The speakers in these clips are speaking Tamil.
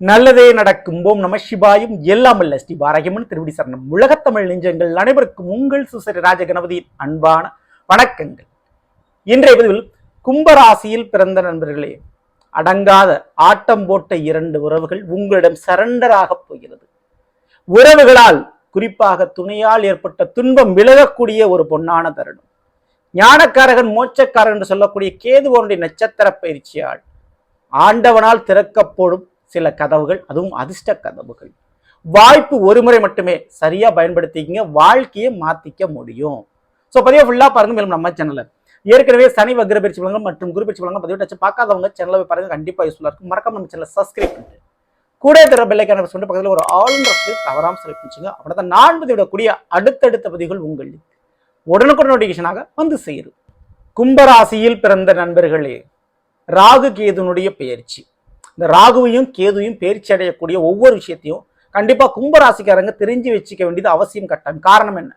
நல்லதே நடக்கும். ஓம் நம சிவாயும். எல்லாம் அல்ல ஸ்ரீ பாரகியமன் திருவிடி சரணம். உலகத்தமிழ் நெஞ்சங்கள் அனைவருக்கும் உங்கள் சுசரி ராஜகணபதியின் அன்பான வணக்கங்கள். இன்றைய பதிவில் கும்பராசியில் பிறந்த நண்பர்களே அடங்காத ஆட்டம் போட்ட இரண்டு உறவுகள் உங்களிடம் சரண்டராக போகிறது. உறவுகளால் குறிப்பாக துணையால் ஏற்பட்ட துன்பம் விலகக்கூடிய ஒரு பொன்னான தருணம். ஞானக்காரகன் மோட்சக்காரன் என்று சொல்லக்கூடிய கேதுவோனுடைய நட்சத்திர பயிற்சியால் ஆண்டவனால் திறக்கப்படும் சில கதவுகள் அதுவும் அதிர்ஷ்ட கதவுகள். வாய்ப்பு ஒரு முறை மட்டுமே சரியாக பயன்படுத்திக்கிங்க வாழ்க்கையை மாத்திக்க முடியும். ஸோ பதிவு ஃபுல்லாக பாருங்க மேலும் நம்ம சேனலில் ஏற்கனவே சனி வக்ர பயிற்சி பலங்கள் மற்றும் குரு பயிற்சி பலங்கள் பதிவு டச்சு பார்க்காதவங்க சேனலை போய் கண்டிப்பாக கண்டிப்பா யூஸ்ஃபுல்லாக இருக்கும். மறக்காம நம்ம சேனலை சப்ஸ்கிரைப் பண்ணிட்டு. கூட தர பெல்லைக்கான சொல்லிட்டு பக்கத்தில் ஒரு ஆல்ரவுண்ட் தவறாம செலக்ட் பண்ணிச்சுங்க. அப்படின்னா தான் நான் பதிவிடக்கூடிய அடுத்தடுத்த பதிவுகள் உங்களுக்கு உடனுக்குடன் நோட்டிஃபிகேஷனாக வந்து சேரும். கும்பராசியில் பிறந்த நண்பர்களே ராகு கேதுனுடைய பெயர்ச்சி இந்த ராகுவையும் கேதுவையும் பெயர்ச்சி அடையக்கூடிய ஒவ்வொரு விஷயத்தையும் கண்டிப்பாக கும்பராசிக்காரங்க தெரிஞ்சு வச்சுக்க வேண்டியது அவசியம் கட்டாயம். காரணம் என்ன?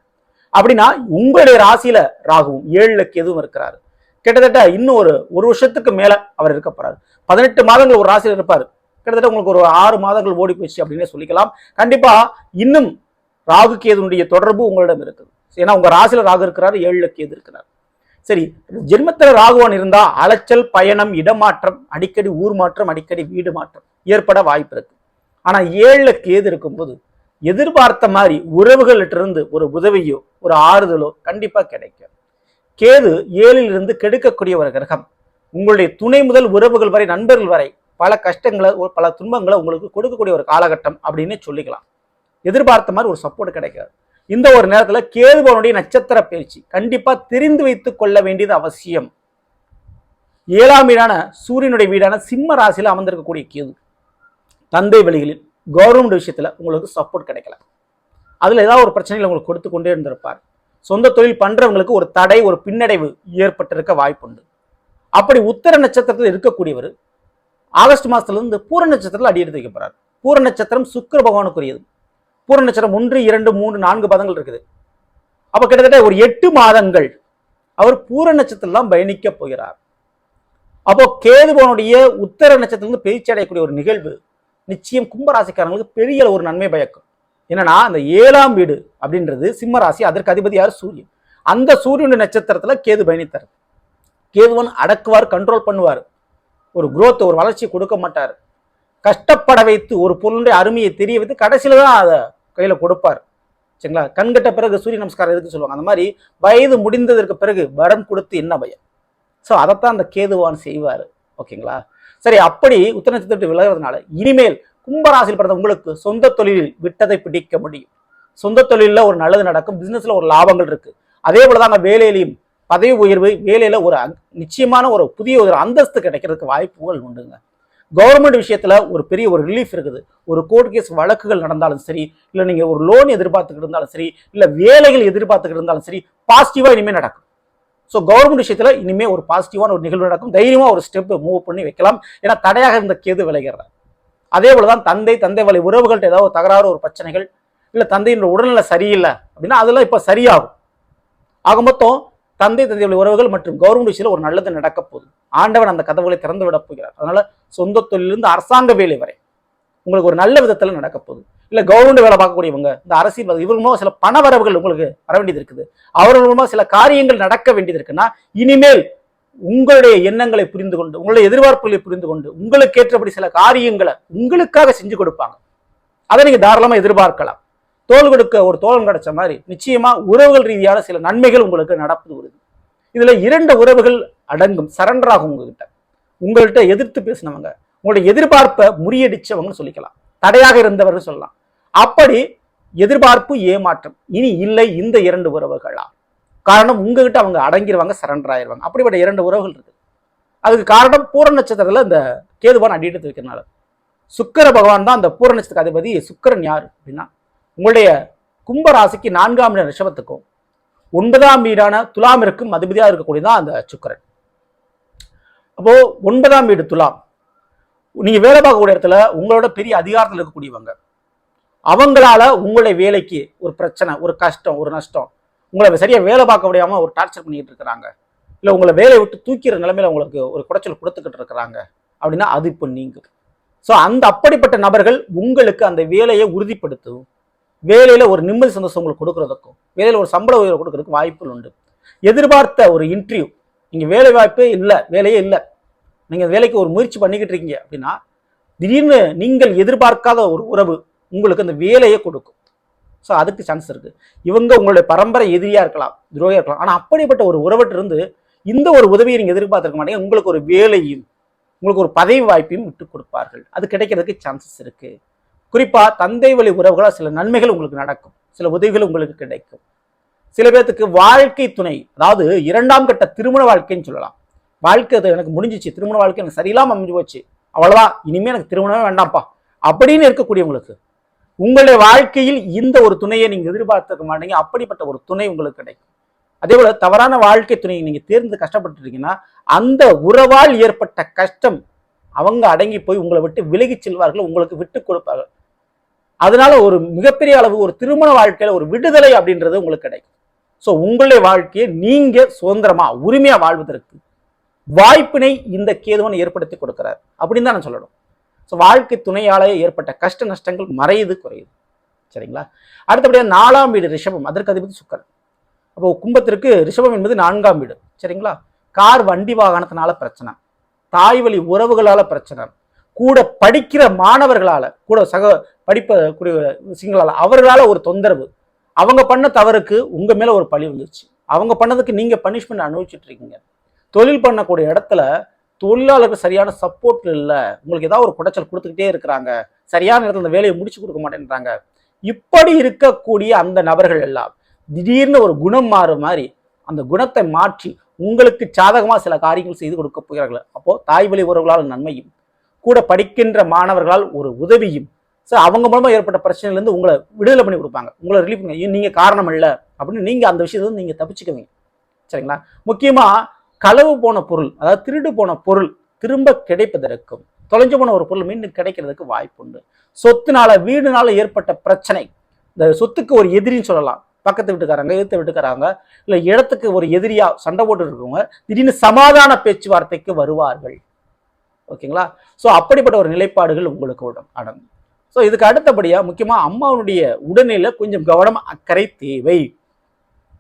அப்படின்னா உங்களுடைய ராசியில ராகுவும் ஏழுல கேதுவும் இருக்கிறாரு. கிட்டத்தட்ட இன்னும் ஒரு ஒரு வருஷத்துக்கு மேல அவர் இருக்க போறாரு. பதினெட்டு மாதங்கள் ஒரு ராசியில் இருப்பார். கிட்டத்தட்ட உங்களுக்கு ஒரு ஆறு மாதங்கள் ஓடி போயிடுச்சு அப்படின்னே சொல்லிக்கலாம். கண்டிப்பா இன்னும் ராகு கேதுனுடைய தொடர்பு உங்களிடம் இருக்குது. ஏன்னா உங்க ராசியில ராகு இருக்கிறாரு ஏழுல கேது இருக்கிறார். சரி ஜென்மத்தில் ராகுவன் இருந்தால் அலைச்சல் பயணம் இடமாற்றம் அடிக்கடி ஊர் மாற்றம் அடிக்கடி வீடு மாற்றம் ஏற்பட வாய்ப்பு இருக்கு. ஆனா ஏழுல கேது இருக்கும்போது எதிர்பார்த்த மாதிரி உறவுகளிட்டிருந்து ஒரு உதவியோ ஒரு ஆறுதலோ கண்டிப்பா கிடைக்கும் கேது ஏழில் இருந்து கெடுக்கக்கூடிய ஒரு கிரகம். உங்களுடைய துணை முதல் உறவுகள் வரை நண்பர்கள் வரை பல கஷ்டங்களை பல துன்பங்களை உங்களுக்கு கொடுக்கக்கூடிய ஒரு காலகட்டம் அப்படின்னு சொல்லிக்கலாம். எதிர்பார்த்த மாதிரி ஒரு சப்போர்ட் கிடைக்காது. இந்த ஒரு நேரத்தில் கேதுபவனுடைய நட்சத்திர பயிற்சி. கண்டிப்பாக தெரிந்து வைத்துக் கொள்ள வேண்டியது அவசியம். ஏழாம் வீடான சூரியனுடைய வீடான சிம்ம ராசியில் அமர்ந்திருக்கக்கூடிய கேது. தந்தை வழிகளில் கவர்மெண்ட் விஷயத்துல உங்களுக்கு சப்போர்ட் கிடைக்கல. அதில் ஏதாவது ஒரு பிரச்சனைகள் உங்களுக்கு கொடுத்து கொண்டே இருந்திருப்பார். சொந்த தொழில் பண்றவங்களுக்கு ஒரு தடை ஒரு பின்னடைவு ஏற்பட்டிருக்க வாய்ப்புண்டு. அப்படி உத்தர நட்சத்திரத்தில் இருக்கக்கூடியவர் ஆகஸ்ட் மாசத்துல இருந்து பூர நட்சத்திரத்தில் அடி எடுத்து வைக்கப்படுறார் போறார். பூர நட்சத்திரம் சுக்கிர பகவானுக்குரியது. பூர நட்சத்திரம் ஒன்று இரண்டு மூன்று நான்கு பதங்கள் இருக்குது. அப்போ கிட்டத்தட்ட ஒரு எட்டு மாதங்கள் அவர் பூர நட்சத்திரம்லாம் பயணிக்க போகிறார். அப்போ கேதுபவனுடைய உத்தர நட்சத்திரம் பயிற்சி அடையக்கூடிய ஒரு நிகழ்வு நிச்சயம் கும்பராசிக்காரங்களுக்கு பெரிய ஒரு நன்மை பயக்கும். என்னன்னா அந்த ஏழாம் வீடு அப்படின்றது சிம்மராசி அதற்கு அதிபதி யார் சூரியன். அந்த சூரியனுடைய நட்சத்திரத்துல கேது பயணித்தார். கேதுவன் அடக்குவார் கண்ட்ரோல் பண்ணுவார். ஒரு குரோத்தை ஒரு வளர்ச்சி கொடுக்க மாட்டார். கஷ்டப்பட வைத்து ஒரு பொருளுடைய அருமையை தெரிய வைத்து கடைசியில தான் அதை கையில் கொடுப்பார். சரிங்களா? கண்கட்ட பிறகு சூரிய நமஸ்காரம் எதுக்கு சொல்லுவாங்க? அந்த மாதிரி வயது முடிந்ததற்கு பிறகு வரம் கொடுத்து என்ன பயம்? ஸோ அதைத்தான் அந்த கேதுவான் செய்வார். ஓகேங்களா? சரி அப்படி உத்தர நட்சத்திரத்தை விலகிறதுனால இனிமேல் கும்பராசியில் பிறந்த உங்களுக்கு சொந்த தொழிலில் விட்டதை பிடிக்க முடியும். சொந்த தொழிலில் ஒரு நல்லது நடக்கும் பிஸ்னஸில் ஒரு லாபங்கள் இருக்குது அதே போலதாங்க வேலையிலையும் பதவி உயர்வு வேலையில் ஒரு நிச்சயமான ஒரு புதிய ஒரு அந்தஸ்து கிடைக்கிறதுக்கு வாய்ப்புகள் உண்டுங்க. கவர்மெண்ட் விஷயத்தில் ஒரு பெரிய ஒரு ரிலீஃப் இருக்குது. ஒரு கோர்ட் கேஸ் வழக்குகள் நடந்தாலும் சரி இல்லை நீங்கள் ஒரு லோன் எதிர்பார்த்துக்கிட்டு இருந்தாலும் சரி இல்லை வேலைகள் எதிர்பார்த்துக்கிட்டு இருந்தாலும் சரி பாசிட்டிவாக இனிமேல் நடக்கும். ஸோ கவர்மெண்ட் விஷயத்தில் இனிமேல் ஒரு பாசிட்டிவான ஒரு நிகழ்வு நடக்கும். தைரியமாக ஒரு ஸ்டெப் மூவ் பண்ணி வைக்கலாம். ஏன்னா தடையாக இருந்த கேது விளைகிறார். அதே போலதான் தந்தை தந்தை வழி உறவுகள்கிட்ட ஏதாவது ஒரு தகராறு ஒரு பிரச்சனைகள் இல்லை தந்தையின் உடல்நிலை சரியில்லை அப்படின்னா அதெல்லாம் இப்போ சரியாகும். ஆக மொத்தம் தந்தை தந்தையுடைய உறவுகள் மற்றும் கவர்மெண்ட் விஷயத்துல ஒரு நல்லது நடக்க போகுது. ஆண்டவன் அந்த கதவுகளை திறந்து விட போகிறார். அதனால சொந்த தொழிலிருந்து அரசாங்க வேலை வரை உங்களுக்கு ஒரு நல்ல விதத்தில் நடக்க போகுது. கவர்மெண்ட் வேலை பார்க்கக்கூடியவங்க இந்த அரசியல் இவங்க சில பண வரவுகள் உங்களுக்கு வர வேண்டியது இருக்குது. அவர்கள் மூலமா சில காரியங்கள் நடக்க வேண்டியது இருக்குன்னா இனிமேல் உங்களுடைய எண்ணங்களை புரிந்து கொண்டு உங்களுடைய எதிர்பார்ப்புகளை புரிந்து கொண்டு உங்களுக்கு ஏற்றபடி சில காரியங்களை உங்களுக்காக செஞ்சு கொடுப்பாங்க. அதை நீங்கள் தாராளமாக எதிர்பார்க்கலாம். தோல் கொடுக்க ஒரு தோழன் கிடைச்ச மாதிரி நிச்சயமா உறவுகள் ரீதியான சில நன்மைகள் உங்களுக்கு நடப்பது வருது இதுல இரண்டு உறவுகள் அடங்கும் சரண்டராகும் உங்ககிட்ட. உங்கள்கிட்ட எதிர்த்து பேசினவங்க உங்களுடைய எதிர்பார்ப்பை முறியடிச்சவங்கன்னு சொல்லிக்கலாம். தடையாக இருந்தவர்கள் சொல்லலாம். அப்படி எதிர்பார்ப்பு ஏமாற்றம் இனி இல்லை இந்த இரண்டு உறவுகளா? காரணம் உங்ககிட்ட அவங்க அடங்கிடுவாங்க சரண்டர் ஆயிடுவாங்க அப்படிப்பட்ட இரண்டு உறவுகள் இருக்கு. அதுக்கு காரணம் பூர நட்சத்திரத்தில் இந்த கேதுவான் அடி எடுத்து வைக்கிறதுனால. சுக்கிர பகவான் தான் அந்த பூர நட்சத்திர அதிபதி சுக்கரன் யார் அப்படின்னா உங்களுடைய கும்ப ராசிக்கு நான்காம் இடம் ரிஷபத்துக்கும் ஒன்பதாம் வீடான துலாமிற்கும் இருக்கக்கூடியது இருக்கக்கூடியதான் அந்த சுக்கரன். அப்போ ஒன்பதாம் வீடு துலாம். நீங்க வேலை பார்க்கக்கூடிய இடத்துல உங்களோட பெரிய அதிகாரத்தில் இருக்கக்கூடியவங்க. அவங்களால உங்களுடைய வேலைக்கு ஒரு பிரச்சனை ஒரு கஷ்டம் ஒரு நஷ்டம் உங்களை சரியா வேலை பார்க்க முடியாம ஒரு டார்ச்சர் பண்ணிட்டு இருக்கிறாங்க. இல்லை உங்களை வேலையை விட்டு தூக்கிற நிலைமையில உங்களுக்கு ஒரு குடைச்சல் கொடுத்துக்கிட்டு இருக்கிறாங்க அப்படின்னா அது இப்போ நீங்கும். ஸோ அந்த அப்படிப்பட்ட நபர்கள் உங்களுக்கு அந்த வேலையை உறுதிப்படுத்தும். வேலையில் ஒரு நிம்மதி சந்தோஷம் உங்களுக்கு கொடுக்குறதுக்கும் வேலையில் ஒரு சம்பள உயர்வு கொடுக்கறதுக்கும் வாய்ப்புகள் உண்டு. எதிர்பார்த்த ஒரு இன்டர்வியூ நீங்கள் வேலை வாய்ப்பே இல்லை வேலையே இல்லை. நீங்கள் வேலைக்கு ஒரு முயற்சி பண்ணிக்கிட்டு இருக்கீங்க அப்படின்னா திடீர்னு நீங்கள் எதிர்பார்க்காத ஒரு உறவு உங்களுக்கு அந்த வேலையை கொடுக்கும். ஸோ அதுக்கு சான்ஸ் இருக்குது இவங்க உங்களுடைய பரம்பரை எதிரியாக இருக்கலாம் துரோகியாக இருக்கலாம். ஆனால் அப்படிப்பட்ட ஒரு உறவற்ற இந்த ஒரு உதவியை நீங்கள் எதிர்பார்த்துருக்க மாட்டீங்க. உங்களுக்கு ஒரு வேலையும் உங்களுக்கு ஒரு பதவி வாய்ப்பையும் விட்டு கொடுப்பார்கள். அது கிடைக்கிறதுக்கு சான்சஸ் இருக்குது குறிப்பாக தந்தை வழி உறவுகளால் சில நன்மைகள் உங்களுக்கு நடக்கும். சில உதவிகள் உங்களுக்கு கிடைக்கும். சில பேர்த்துக்கு வாழ்க்கை துணை அதாவது இரண்டாம் கட்ட திருமண வாழ்க்கைன்னு சொல்லலாம். வாழ்க்கை அது எனக்கு முடிஞ்சிச்சு திருமண வாழ்க்கை எனக்கு சரியில்லாமல் அமைஞ்சு போச்சு. அவ்வளோதான் இனிமேல் எனக்கு திருமணமே வேண்டாம்ப்பா. அப்படின்னு இருக்கக்கூடியவங்களுக்கு உங்களுடைய வாழ்க்கையில் இந்த ஒரு துணையை நீங்க எதிர்பார்த்துக்க மாட்டீங்க. அப்படிப்பட்ட ஒரு துணை உங்களுக்கு கிடைக்கும். அதே போல தவறான வாழ்க்கை துணையை நீங்கள் தேர்ந்து கஷ்டப்பட்டு இருக்கீங்கன்னா அந்த உறவால் ஏற்பட்ட கஷ்டம் அவங்க அடங்கி போய் உங்களை விட்டு விலகிச் செல்வார்கள் உங்களுக்கு விட்டு கொடுப்பார்கள். அதனால ஒரு மிகப்பெரிய அளவு ஒரு திருமண வாழ்க்கையில ஒரு விடுதலை அப்படின்றது உங்களுக்கு கிடைக்கும். ஸோ உங்களுடைய வாழ்க்கையை நீங்க சுதந்திரமா உரிமையா வாழ்வதற்கு வாய்ப்பினை இந்த கேதுவன் ஏற்படுத்தி கொடுக்கிறார். அப்படின்னு தான் நான் சொல்லணும். ஸோ வாழ்க்கை துணையாலேயே ஏற்பட்ட கஷ்ட நஷ்டங்கள் மறையுது குறையுது. சரிங்களா? அடுத்தபடியாக நாலாம் வீடு ரிஷபம். அதற்கு அதிபதி சுக்கரன். அப்போ கும்பத்திற்கு ரிஷபம் என்பது நான்காம் வீடு. சரிங்களா? கார் வண்டி வாகனத்தினால பிரச்சனை. தாய் வழி உறவுகளால் பிரச்சனை. கூட படிக்கிற மாணவர்களால் கூட சக படிப்பக்கூடிய விஷயங்களால் அவர்களால் ஒரு தொந்தரவு. அவங்க பண்ண தவறுக்கு உங்கள் மேலே ஒரு பழி வந்துருச்சு அவங்க பண்ணதுக்கு நீங்கள் பனிஷ்மெண்ட் அனுபவிச்சுட்ருக்கீங்க தொழில் பண்ணக்கூடிய இடத்துல தொழிலாளர்கள் சரியான சப்போர்ட் இல்லை. உங்களுக்கு ஏதாவது ஒரு குடைச்சல் கொடுத்துக்கிட்டே இருக்கிறாங்க. சரியான இடத்துல அந்த வேலையை முடிச்சு கொடுக்க மாட்டேன்றாங்க. இப்படி இருக்கக்கூடிய அந்த நபர்கள் எல்லாம் திடீர்னு ஒரு குணம் மாறு மாதிரி அந்த குணத்தை மாற்றி உங்களுக்கு சாதகமாக சில காரியங்கள் செய்து கொடுக்க போகிறார்கள். அப்போது தாய் வழி உறவுகளால் நன்மையும் கூட படிக்கின்ற மாணவர்களால் ஒரு உதவியும். ஸோ அவங்க மூலமாக ஏற்பட்ட பிரச்சனையிலேருந்து உங்களை விடுதலை பண்ணி கொடுப்பாங்க. உங்களை ரிலீஃப் பண்ணி நீங்கள் காரணம் இல்லை அப்படின்னு நீங்கள் அந்த விஷயத்துல நீங்கள் தப்பிச்சுக்குவீங்க. சரிங்களா? முக்கியமாக களவு போன பொருள் அதாவது திருடு போன பொருள் திரும்ப கிடைப்பதற்கும் தொலைஞ்சு போன ஒரு பொருள் மீண்டும் கிடைக்கிறதுக்கு வாய்ப்பு உண்டு. சொத்துனால வீடுனால ஏற்பட்ட பிரச்சனை இந்த சொத்துக்கு ஒரு எதிரின்னு சொல்லலாம். பக்கத்து வீட்டுக்காரங்க எதிர்த்த வீட்டுக்காரங்க இல்லை இடத்துக்கு ஒரு எதிரியாக சண்டை போட்டு இருக்கவங்க திடீர்னு சமாதான பேச்சுவார்த்தைக்கு வருவார்கள். ஓகேங்களா? ஸோ அப்படிப்பட்ட ஒரு நிலைப்பாடுகள் உங்களுக்கு உடன் அடங்கும். ஸோ இதுக்கு அடுத்தபடியாக முக்கியமாக அம்மாவுடைய உடல்நிலையில கொஞ்சம் கவனம் அக்கறை தேவை.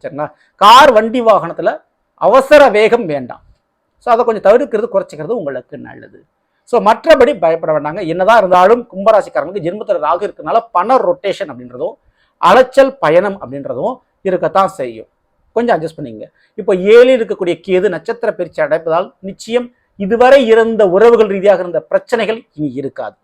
சரிங்களா? கார் வண்டி வாகனத்தில் அவசர வேகம் வேண்டாம். ஸோ அதை கொஞ்சம் தவிர்க்கிறது குறைச்சிக்கிறது உங்களுக்கு நல்லது. ஸோ மற்றபடி பயப்பட வேண்டாங்க. என்னதான் இருந்தாலும் கும்பராசிக்காரங்களுக்கு ஜென்மத்தில் ராகு இருக்கிறதுனால பண ரொட்டேஷன் அப்படின்றதும் அலைச்சல் பயணம் அப்படின்றதும் இருக்கத்தான் செய்யும். கொஞ்சம் அட்ஜஸ்ட் பண்ணிங்க இப்போ ஏழில் இருக்கக்கூடிய கேது நட்சத்திர பயிற்சி அடைப்பதால் நிச்சயம் இதுவரை இருந்த உறவுகள் ரீதியாக இருந்த பிரச்சனைகள் இனி இருக்காது.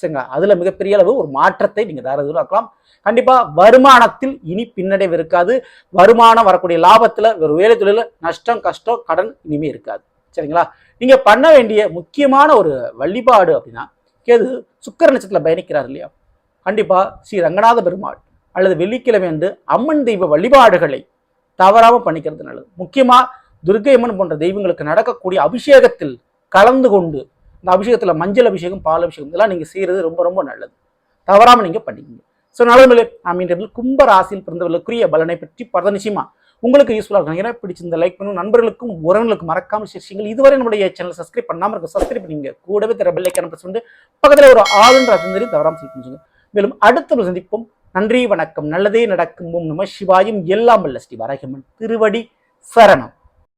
சரிங்களா? அதுல மிகப்பெரிய அளவு ஒரு மாற்றத்தை நீங்க உருவாக்கலாம் கண்டிப்பா வருமானத்தில் இனி பின்னடைவு இருக்காது. வருமானம் வரக்கூடிய லாபத்துல ஒரு வேலை தொழில நஷ்டம் கஷ்டம் கடன் இனிமே இருக்காது. சரிங்களா? நீங்க பண்ண வேண்டிய முக்கியமான ஒரு வழிபாடு அப்படின்னா கேது சுக்கர நட்சத்திரத்தில் பயணிக்கிறார் இல்லையா? கண்டிப்பா ஸ்ரீ ரங்கநாத பெருமாள் அல்லது வெள்ளிக்கிழமை என்று அம்மன் தெய்வ வழிபாடுகளை தவறாம பண்ணிக்கிறது நல்லது. முக்கியமா துர்க்கையம்மன் போன்ற தெய்வங்களுக்கு நடக்கக்கூடிய அபிஷேகத்தில் கலந்து கொண்டு இந்த அபிஷேகத்தில் மஞ்சள் அபிஷேகம் பால் அபிஷேகம் இதெல்லாம் நீங்கள் செய்கிறது ரொம்ப ரொம்ப நல்லது. தவறாமல் நீங்கள் பண்ணிக்கங்க. ஸோ நல்ல நாம் இன்றைய கும்ப ராசியில் பிறந்தவர்களுக்குரிய பலனை பற்றி பரத நிச்சயமா உங்களுக்கு யூஸ்ஃபுல்லாக இருக்கும். நினைக்கிறேன் பிடிச்சிருந்த லைக் பண்ணும் நண்பர்களுக்கும் உறவுகளுக்கும் மறக்காமல் விஷயங்கள் இதுவரை நம்முடைய சேனல் சப்ஸ்கிரைப் பண்ணாமல் இருக்க சப்ஸ்கிரைப் பண்ணிங்க கூடவே தர பெல்லைக்கான பிரஸ் பண்ணி பக்கத்தில் ஒரு ஆளுன்ற அசந்தரி தவறாமல் செல் புரிஞ்சுங்க மேலும் அடுத்த ஒரு சந்திப்போம். நன்றி வணக்கம். நல்லதே நடக்கும் ஓம் நம சிவாயும். எல்லாம் வல்ல ஸ்ரீ வரகமன் திருவடி சரணம்.